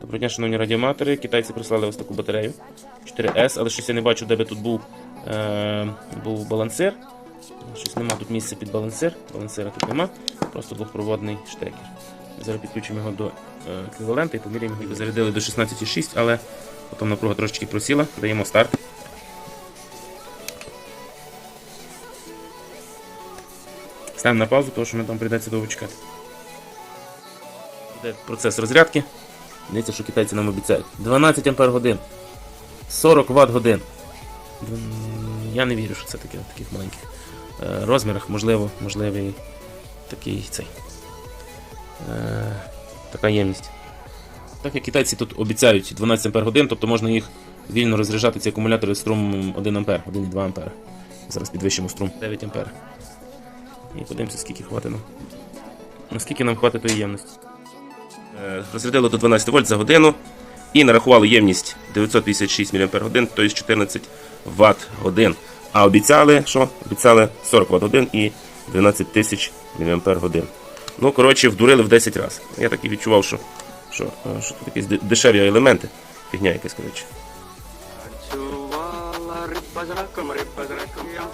Доброго дня, шановні радіоматори. Китайці прислали ось таку батарею 4S, але щось я не бачу, де би тут був, е, був балансир. Щось нема тут місця під балансир. Балансира тут нема. Просто двохпроводний штекер. Зараз підключимо його до е, еквівалента і поміряємо його. Зарядили до 16,6, але потім напруга трошечки просіла. Даємо старт. Ставимо на паузу, тому що ми там прийдеться довго чекати. Йде процес розрядки. Дивіться, що китайці нам обіцяють. 12 ампер годин. 40 Вт годин. Я не вірю, що це таке в таких маленьких е, розмірах. Можливо, можливий такий цей. Е, така ємність. Так як китайці тут обіцяють 12 ампер годин, тобто можна їх вільно розряджати ці акумулятори струмом 1 ампер, 1,2 ампер. Зараз підвищимо струм 9 ампер. І подивимося, скільки хватить нам. Наскільки нам хватить тої ємності. Е, Розрядили до 12 вольт за годину і нарахували ємність 956 мАч, тобто 14 Вт годин. А обіцяли, що? Обіцяли 40 Вт годин і 12 тисяч мАч. Ну, коротше, вдурили в 10 разів. Я так і відчував, що, що, е, що тут якісь дешеві елементи. Фігня якась, коротше. Чувала риба з раком, риба з раком, ям,